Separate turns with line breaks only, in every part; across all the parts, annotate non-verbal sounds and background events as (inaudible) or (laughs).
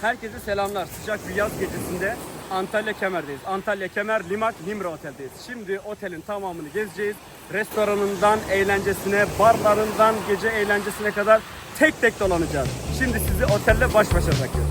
Herkese selamlar. Sıcak bir yaz gecesinde Antalya Kemer'deyiz. Antalya Kemer Limak Nimra Otel'deyiz. Şimdi otelin tamamını gezeceğiz. Restoranından eğlencesine, barlarından gece eğlencesine kadar tek tek dolanacağız. Şimdi sizi otelle baş başa bırakıyorum.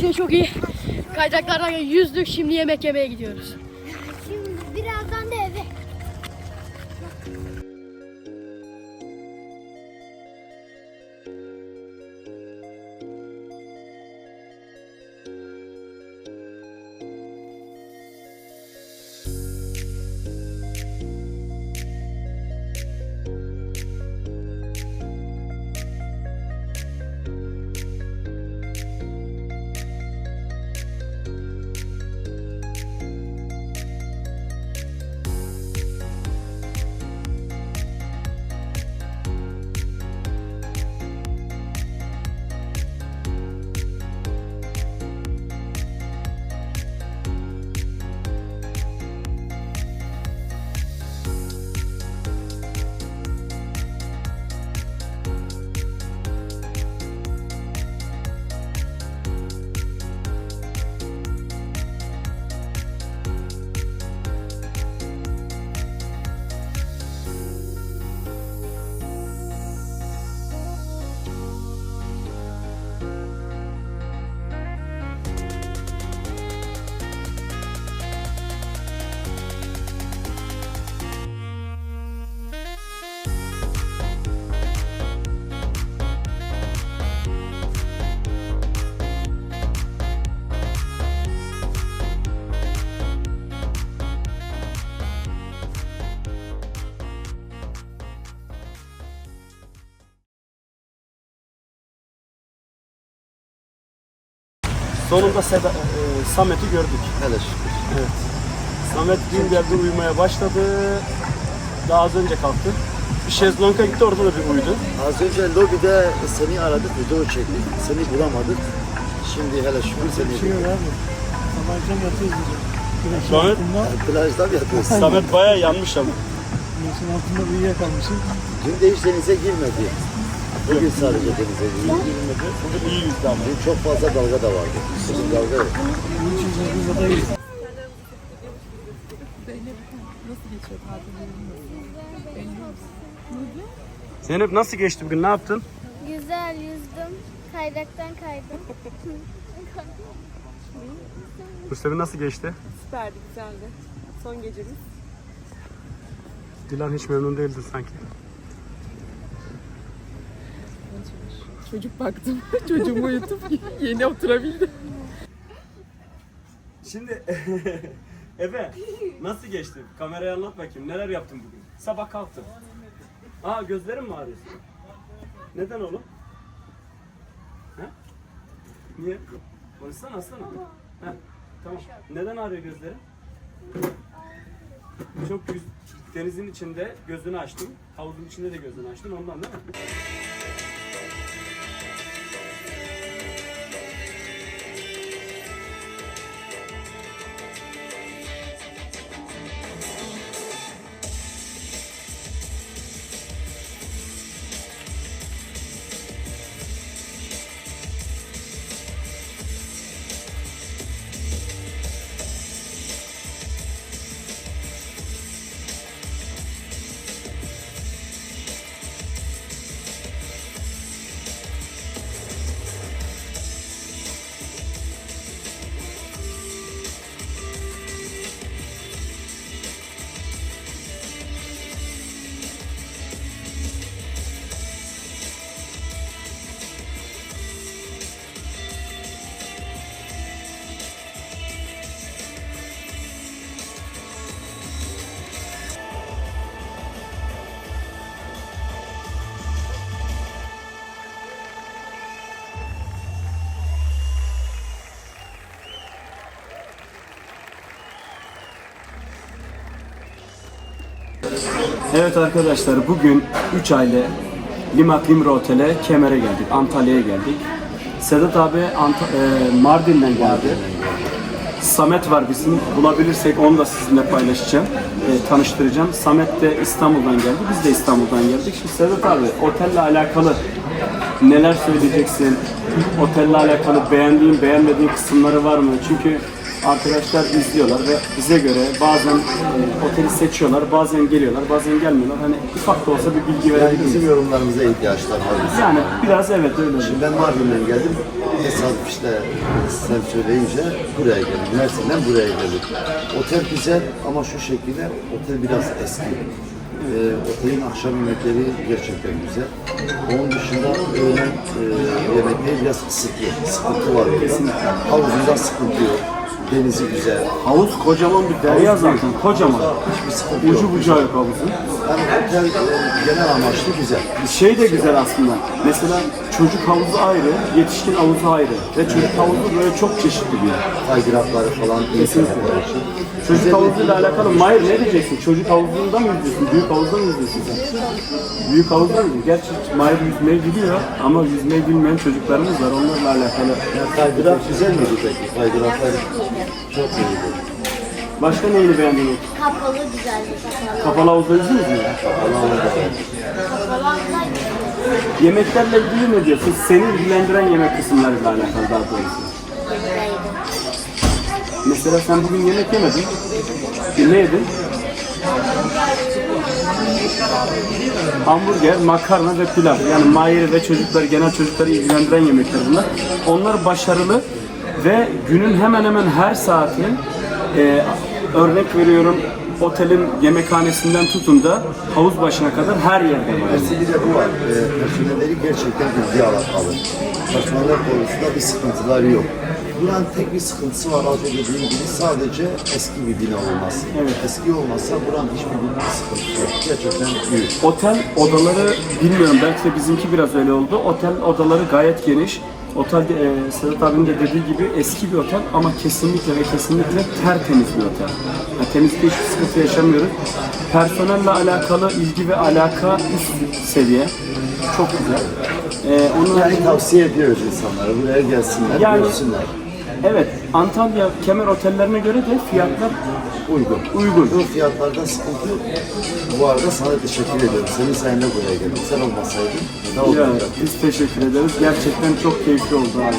Her şey çok iyi. Kayacaklardan yüzdük şimdi yemek yemeye gidiyoruz.
Sonunda Seda, e, Samet'i gördük.
Hele şükür.
Evet. Samet dün geldi uyumaya başladı. Daha az önce kalktı. Bir şezlonga gitti orada da bir uyudu.
Az önce lobide seni aradık, video çektik. Seni bulamadık. Şimdi hele şükür seni bulduk.
Sabahtan yatıyoruz burada. Güneşin
Samet-
altında,
Plajda mı yatıyorsun?
Samet bayağı yanmış ama.
güneşin altında uyuyakalmışım.
Dün de hiç denize girmedi. Bugün sadece denize.
Bugün iyi.
Dün çok fazla dalga da vardı. Bugün dalga yok.
Bunun için Zonguldak
Zeynep nasıl geçti bugün? Ne yaptın?
Güzel yüzdüm. Kaydıraktan kaydım.
Mustafa nasıl geçti?
Süperdi, güzeldi. Son gecemiz.
Dilan hiç memnun değildi sanki.
Çocuk baktım. (laughs) Çocuğumu uyutup yeni oturabildim.
Şimdi (laughs) Efe nasıl geçti? Kameraya anlat bakayım. Neler yaptın bugün? Sabah kalktın. Aa gözlerin mi ağrıyor? Neden oğlum? He? Niye? Konuşsana aslanım. He, tamam. Neden ağrıyor gözlerin? Çok yüz, denizin içinde gözünü açtın. Havuzun içinde de gözünü açtın ondan değil mi? Evet arkadaşlar bugün 3 aile Limak Limra Otel'e Kemer'e geldik. Antalya'ya geldik. Sedat abi Ant- e, Mardin'den geldi. Samet var bizim. Bulabilirsek onu da sizinle paylaşacağım. e, tanıştıracağım. Samet de İstanbul'dan geldi. Biz de İstanbul'dan geldik. Şimdi Sedat abi otelle alakalı neler söyleyeceksin? Otelle alakalı beğendiğin, beğenmediğin kısımları var mı? Çünkü arkadaşlar izliyorlar ve bize göre bazen e, oteli seçiyorlar, bazen geliyorlar, bazen gelmiyorlar. Hani ufak da olsa bir bilgi
Yani bizim yorumlarımıza ihtiyaçlar var. bizim.
Yani biraz evet öyle oluyor.
Şimdi ben Mardin'den geldim. Tesadüf işte sen söyleyince buraya geldim. Mersin'den buraya geldim. Otel güzel ama şu şekilde otel biraz eski. Ee, otelin akşam yemekleri gerçekten güzel. Onun dışında öğlen e, yemekleri biraz kısıtlı. Sıkıntı var orada. Havuzunda sıkıntı yok. Denizi güzel.
Havuz kocaman bir derya zaten, kocaman.
Hiçbir sıkıntı yok.
Ucu bucağı yok havuzun.
Yani otel e, genel amaçlı güzel.
Şey de güzel aslında. Mesela çocuk havuzu ayrı, yetişkin havuzu ayrı. Ve çocuk havuzu böyle çok çeşitli bir yer.
Kaydırakları falan
Kesinlikle. Çocuk havuzuyla alakalı Mahir ne diyeceksin? Çocuk havuzunda mı yüzüyorsun? Büyük havuzda mı yüzüyorsun sen? Büyük havuzda mı? Gerçi Mahir yüzmeyi biliyor ama yüzmeyi bilmeyen çocuklarımız var. Onlarla alakalı.
Ya kaydırak güzel miydi peki? Kaydıraklar çok iyiydi.
Başka neyini beğendin?
Kapalı güzeldi kapalı.
Kapalı havuzda yüzdünüz mü?
Kapalı güzel.
Yemeklerle ilgili ne diyorsun? Seni ilgilendiren yemek kısımlarıyla alakalı daha doğrusu. Mesela sen bugün yemek yemedin. E, Ne yedin? Hamburger, makarna ve pilav. Yani Mahir ve çocuklar, genel çocukları ilgilendiren yemekler bunlar. Onlar başarılı ve günün hemen hemen her saatinin e, örnek veriyorum otelin yemekhanesinden tutun da havuz başına kadar her yerde var.
Ersi bir de bu var. Ee, personelleri gerçekten ilgi alakalı. Personeller konusunda bir sıkıntıları yok. Buranın tek bir sıkıntısı var az önce dediğim gibi sadece eski bir bina olması.
Evet.
Eski olmasa buranın hiçbir bir sıkıntısı yok. Gerçekten büyük.
Otel odaları bilmiyorum belki de bizimki biraz öyle oldu. Otel odaları gayet geniş. Otel e, Sedat abinin de dediği gibi eski bir otel ama kesinlikle ve kesinlikle tertemiz bir otel. Yani temizlikte hiçbir sıkıntı yaşamıyoruz. Personelle alakalı ilgi ve alaka üst seviye. Çok güzel. E, onun
Yani tavsiye ediyoruz insanlara buraya gelsinler,
Yani-
görsünler.
Evet, Antalya kemer otellerine göre de fiyatlar
Uygun.
uygun.
Bu fiyatlarda sıkıntı yok. Bu arada sana teşekkür ediyorum. Senin sayende buraya geldim. Sen olmasaydın ne
Ya,
olacaktı?
biz teşekkür ederiz. Gerçekten çok keyifli oldu abi.